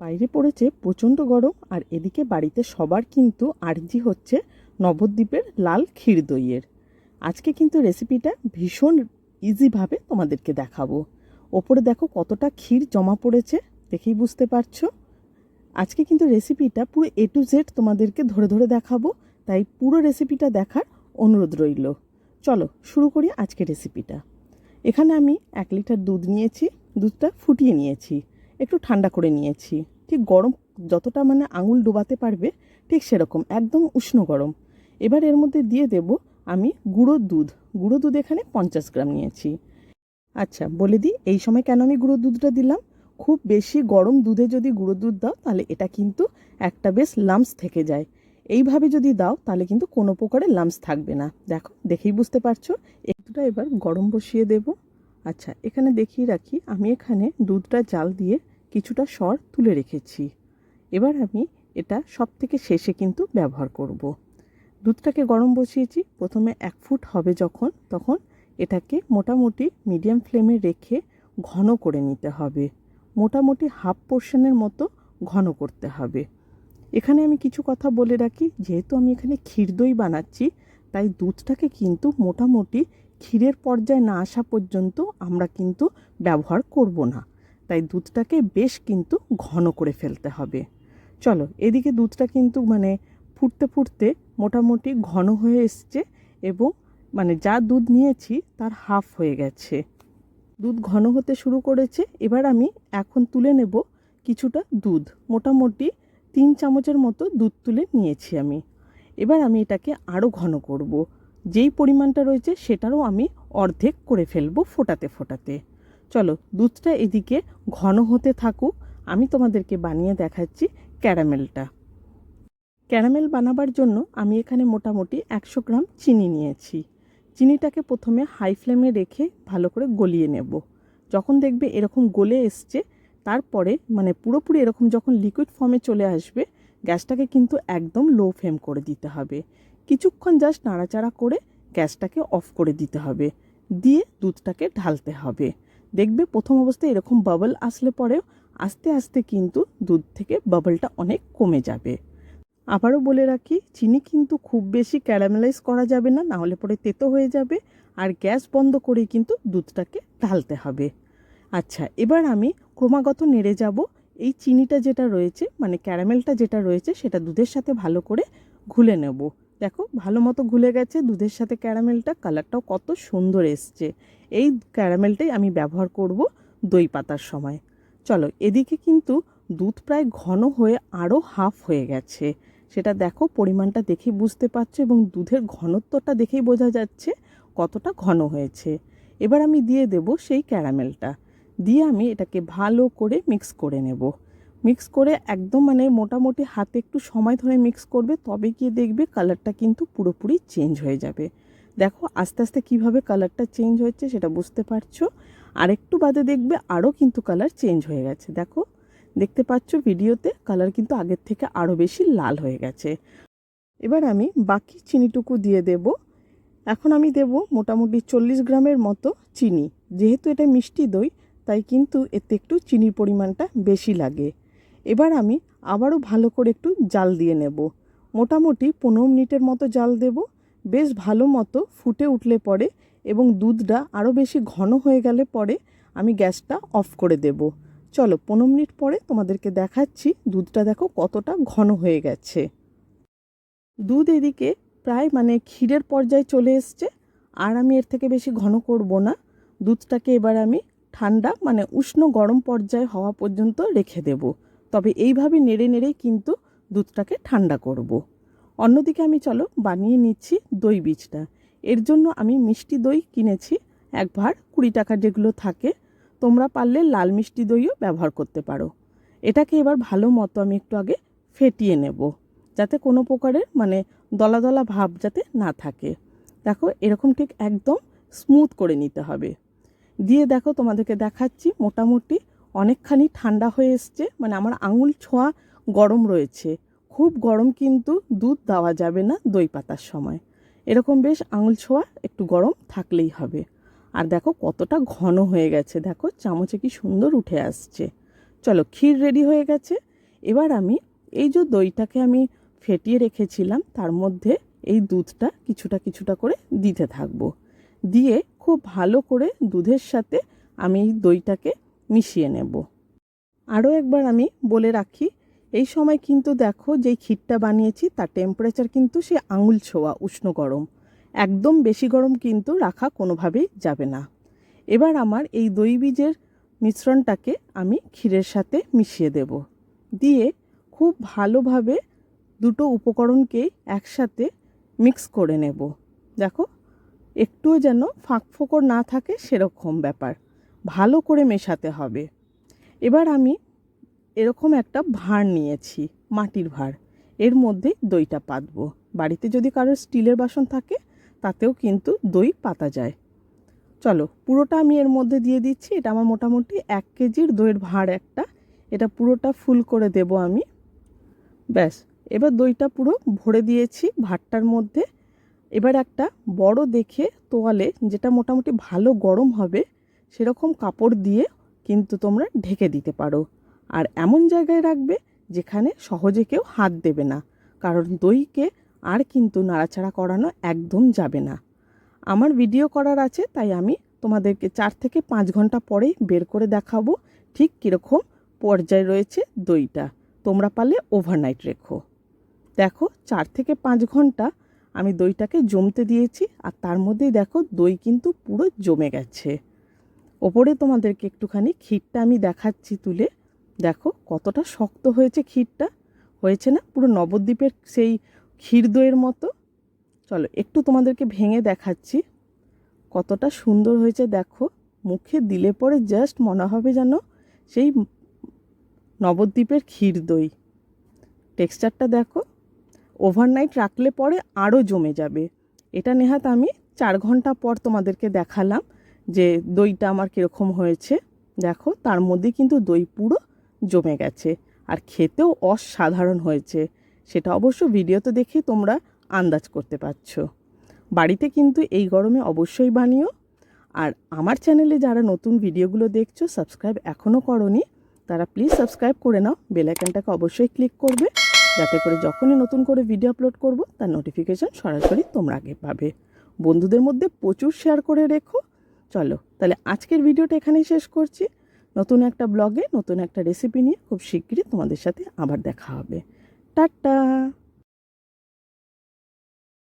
বাইরে পড়েছে প্রচণ্ড গরম আর এদিকে বাড়িতে সবার কিন্তু আর্জি হচ্ছে নবদ্বীপের লাল ক্ষীর দইয়ের। আজকে কিন্তু রেসিপিটা ভীষণ ইজিভাবে তোমাদেরকে দেখাবো। ওপরে দেখো কতটা ক্ষীর জমা পড়েছে, দেখেই বুঝতে পারছ? আজকে কিন্তু রেসিপিটা পুরো এ টু জেড তোমাদেরকে ধরে ধরে দেখাবো, তাই পুরো রেসিপিটা দেখার অনুরোধ রইল। চলো শুরু করি আজকে রেসিপিটা এখানে আমি এক লিটার দুধ নিয়েছি, দুধটা ফুটিয়ে নিয়েছি। একটু ঠান্ডা করে নিয়েছি। ঠিক গরম যতটা মানে আঙুল ডোবাতে পারবে, ঠিক সেরকম, একদম উষ্ণ গরম। এবার এর মধ্যে দিয়ে দেব আমি গুঁড়ো দুধ। গুঁড়ো দুধ এখানে পঞ্চাশ গ্রাম নিয়েছি। আচ্ছা বলে দিই, এই সময় কেন আমি গুঁড়ো দুধটা দিলাম? খুব বেশি গরম দুধে যদি গুঁড়ো দুধ দাও, তাহলে এটা কিন্তু একটা বেশ লামস থেকে যায়। এইভাবে যদি দাও, তাহলে কিন্তু কোনো প্রকারের লামস থাকবে না। দেখো, দেখেই বুঝতে পারছ। একটুটা এবার গরম বসিয়ে দেব। আচ্ছা এখানে দেখিয়ে রাখি, আমি এখানে দুধটা জাল দিয়ে কিছুটা সর তুলে রেখেছি। এবার আমি এটা সব থেকে শেষে কিন্তু ব্যবহার করব। দুধটাকে গরম বসিয়েছি, প্রথমে এক ফুট হবে যখন, তখন এটাকে মোটামুটি মিডিয়াম ফ্লেমে রেখে ঘন করে নিতে হবে। মোটামুটি হাফ পোর্শনের মতো ঘন করতে হবে। এখানে আমি কিছু কথা বলে রাখি, যেহেতু আমি এখানে ক্ষীর দই বানাচ্ছি, তাই দুধটাকে কিন্তু মোটামুটি ক্ষীরের পর্যায়ে না আসা পর্যন্ত আমরা কিন্তু ব্যবহার করব না। তাই দুধটাকে বেশ কিন্তু ঘন করে ফেলতে হবে। চলো, এদিকে দুধটা কিন্তু মানে ফুটতে ফুটতে মোটামুটি ঘন হয়ে এসছে এবং মানে যা দুধ নিয়েছি তার হাফ হয়ে গেছে। দুধ ঘন হতে শুরু করেছে, এবার আমি এখন তুলে নেব কিছুটা দুধ। মোটামুটি তিন চামচের মতো দুধ তুলে নিয়েছি আমি। এবার আমি এটাকে আরও ঘন করব। যেই পরিমাণটা রয়েছে সেটারও আমি অর্ধেক করে ফেলব ফোটাতে ফোটাতে। চলো, দুধটা এদিকে ঘন হতে থাকুক, আমি তোমাদেরকে বানিয়ে দেখাচ্ছি ক্যারামেলটা। ক্যারামেল বানাবার জন্য আমি এখানে মোটামুটি একশো গ্রাম চিনি নিয়েছি। চিনিটাকে প্রথমে হাই ফ্লেমে রেখে ভালো করে গলিয়ে নেব। যখন দেখবে এরকম গলে এসছে, তারপরে মানে পুরোপুরি এরকম যখন লিকুইড ফর্মে চলে আসবে, গ্যাসটাকে কিন্তু একদম লো ফ্লেম করে দিতে হবে। কিছুক্ষণ জাস্ট নাড়াচাড়া করে গ্যাসটাকে অফ করে দিতে হবে। দিয়ে দুধটাকে ঢালতে হবে। দেখবে প্রথম অবস্থায় এরকম বাবল আসলে পরেও আস্তে আস্তে কিন্তু দুধ থেকে বাবলটা অনেক কমে যাবে। আবারও বলে রাখি, চিনি কিন্তু খুব বেশি ক্যারামেলাইজ করা যাবে না নাহলে পরে তেতো হয়ে যাবে আর গ্যাস বন্ধ করে কিন্তু দুধটাকে ঢালতে হবে। আচ্ছা এবার আমি ক্রমাগত নেড়ে যাব। এই চিনিটা যেটা রয়েছে মানে ক্যারামেলটা যেটা রয়েছে, সেটা দুধের সাথে ভালো করে ঘুলে নেব। দেখো, ভালো মতো ঘুলে গেছে, দুধের সাথে ক্যারামেলটা, কালারটাও কত সুন্দর এসছে। এই ক্যারামেলটাই আমি ব্যবহার করব দই পাতার সময়। চলো, এদিকে কিন্তু দুধ প্রায় ঘন হয়ে আরও হাফ হয়ে গেছে। সেটা দেখো, পরিমাণটা দেখেই বুঝতে পারছ এবং দুধের ঘনত্বটা দেখেই বোঝা যাচ্ছে কতটা ঘন হয়েছে। এবার আমি দিয়ে দেব সেই ক্যারামেলটা। দিয়ে আমি এটাকে ভালো করে মিক্স করে নেব। মিক্স করে একদম মানে মোটামুটি হাতে একটু সময় ধরে মিক্স করবে, তবে গিয়ে দেখবে কালারটা কিন্তু পুরোপুরি চেঞ্জ হয়ে যাবে। দেখো আস্তে আস্তে কীভাবে কালারটা চেঞ্জ হচ্ছে সেটা বুঝতে পারছ? আর একটু বাদে দেখবে আরও কিন্তু কালার চেঞ্জ হয়ে গেছে। দেখো, দেখতে পাচ্ছ ভিডিওতে কালার কিন্তু আগের থেকে আরও বেশি লাল হয়ে গেছে। এবার আমি বাকি চিনিটুকু দিয়ে দেব। এখন আমি দেব মোটামুটি চল্লিশ গ্রামের মতো চিনি। যেহেতু এটা মিষ্টি দই, তাই কিন্তু এতে একটু চিনির পরিমাণটা বেশি লাগে। এবার আমি আবারও ভালো করে একটু জাল দিয়ে নেব। মোটামুটি পনেরো মিনিটের মতো জাল দেব। বেশ ভালো মতো ফুটে উঠলে পরে এবং দুধটা আরও বেশি ঘন হয়ে গেলে পরে আমি গ্যাসটা অফ করে দেব। চলো পনেরো মিনিট পরে তোমাদেরকে দেখাচ্ছি দুধটা দেখো কতটা ঘন হয়ে গেছে। দুধ এদিকে প্রায় মানে ক্ষীরের পর্যায়ে চলে এসছে। আর আমি এর থেকে বেশি ঘন করব না। দুধটাকে এবার আমি ঠান্ডা মানে উষ্ণ গরম পর্যায়ে হওয়া পর্যন্ত রেখে দেব। তবে এইভাবে নেড়ে নেড়েই কিন্তু দুধটাকে ঠান্ডা করব। অন্যদিকে আমি চলো বানিয়ে নিচ্ছি দই বীজটা। এর জন্য আমি মিষ্টি দই কিনেছি এক ভার কুড়ি টাকা যেগুলো থাকে। তোমরা পারলে লাল মিষ্টি দইও ব্যবহার করতে পারো। এটাকে এবার ভালো মতো আমি একটু আগে ফেটিয়ে নেব, যাতে কোনো প্রকারের মানে দলা দলা ভাব যাতে না থাকে। দেখো, এরকম ঠিক একদম স্মুথ করে নিতে হবে। দিয়ে দেখো তোমাদেরকে দেখাচ্ছি মোটামুটি অনেকখানি ঠান্ডা হয়ে এসছে মানে আমার আঙুল ছোঁয়া গরম রয়েছে। খুব গরম কিন্তু দুধ দেওয়া যাবে না দই পাতার সময়। এরকম বেশ আঙুল ছোঁয়া একটু গরম থাকলেই হবে। আর দেখো কতটা ঘন হয়ে গেছে, দেখো চামচে কি সুন্দর উঠে আসছে। চলো ক্ষীর রেডি হয়ে গেছে। এবার আমি এই যে দইটাকে আমি ফেটিয়ে রেখেছিলাম, তার মধ্যে এই দুধটা কিছুটা কিছুটা করে দিতে থাকব। দিয়ে খুব ভালো করে দুধের সাথে আমি এই দইটাকে মিশিয়ে নেব। আরও একবার আমি বলে রাখি, এই সময় কিন্তু দেখো যেই ক্ষীরটা বানিয়েছি, তার টেম্পারেচার কিন্তু সে আঙুল ছোঁয়া, উষ্ণ গরম। একদম বেশি গরম কিন্তু রাখা কোনোভাবেই যাবে না। এবার আমার এই দই বীজের মিশ্রণটাকে আমি ক্ষীরের সাথে মিশিয়ে দেব। দিয়ে খুব ভালোভাবে দুটো উপকরণকেই একসাথে মিক্স করে নেব। দেখো, একটুও যেন ফাঁক ফোকর না থাকে সেরকম ব্যাপার। ভালো করে মেশাতে হবে। এবার আমি এরকম একটা ভাঁড় নিয়েছি, মাটির ভাঁড়। এর মধ্যে দইটা পাতবো। বাড়িতে যদি কারোর স্টিলের বাসন থাকে, তাতেও কিন্তু দই পাতা যায়। চলো, পুরোটা আমি এর মধ্যে দিয়ে দিচ্ছি। এটা আমার মোটামুটি এক কেজির দইয়ের ভাঁড় একটা। এটা পুরোটা ফুল করে দেব আমি। ব্যাস, এবার দইটা পুরো ভরে দিয়েছি ভাতটার মধ্যে। এবার একটা বড় দেখে তোয়ালে, যেটা মোটামুটি ভালো গরম হবে সেরকম কাপড় দিয়ে কিন্তু তোমরা ঢেকে দিতে পারো। আর এমন জায়গায় রাখবে যেখানে সহজে কেউ হাত দেবে না, কারণ দইকে আর কিন্তু নাড়াচাড়া করানো একদম যাবে না। আমার ভিডিও করার আছে, তাই আমি তোমাদেরকে চার থেকে পাঁচ ঘণ্টা পরেই বের করে দেখাবো ঠিক কীরকম পর্যায়ে রয়েছে দইটা। তোমরা পারলে ওভারনাইট রেখো। দেখো, চার থেকে পাঁচ ঘণ্টা আমি দইটাকে জমতে দিয়েছি, আর তার মধ্যেই দেখো দই কিন্তু পুরো জমে গেছে। ওপরে তোমাদেরকে একটুখানি ক্ষীরটা আমি দেখাচ্ছি তুলে। দেখো কতটা শক্ত হয়েছে ক্ষীরটা। হয়েছে না? পুরো নবদ্বীপের সেই ক্ষীর দইয়ের মতো। চলো একটু তোমাদেরকে ভেঙে দেখাচ্ছি। কতটা সুন্দর হয়েছে দেখো। মুখে দিলে পরে জাস্ট মনে হবে যেন সেই নবদ্বীপের ক্ষীর দই। টেক্সচারটা দেখো। ওভারনাইট রাখলে পরে আরও জমে যাবে। এটা নেহাত আমি চার ঘণ্টা পর তোমাদেরকে দেখালাম। যে দইটা আমার কীরকম হয়েছে, দেখো তার মধ্যে কিন্তু দই পুরো জমে গেছে আর খেতেও অসাধারণ হয়েছে। সেটা অবশ্য ভিডিওতে দেখেই তোমরা আন্দাজ করতে পারছ। বাড়িতে কিন্তু এই গরমে অবশ্যই বানিও। আর আমার চ্যানেলে যারা নতুন ভিডিওগুলো দেখছ, সাবস্ক্রাইব এখনও করনি, তারা প্লিজ সাবস্ক্রাইব করে নাও। বেল আইকনটাকে অবশ্যই ক্লিক করবে, যাতে করে যখনই নতুন করে ভিডিও আপলোড করব, তার নোটিফিকেশান সরাসরি তোমরা আগে পাবে। বন্ধুদের মধ্যে প্রচুর শেয়ার করে রেখো চলো, তাহলে আজকের ভিডিওটা এখানেই শেষ করছি। নতুন একটা ব্লগে নতুন একটা রেসিপি নিয়ে খুব শিগগিরই তোমাদের সাথে আবার দেখা হবে। টাটা!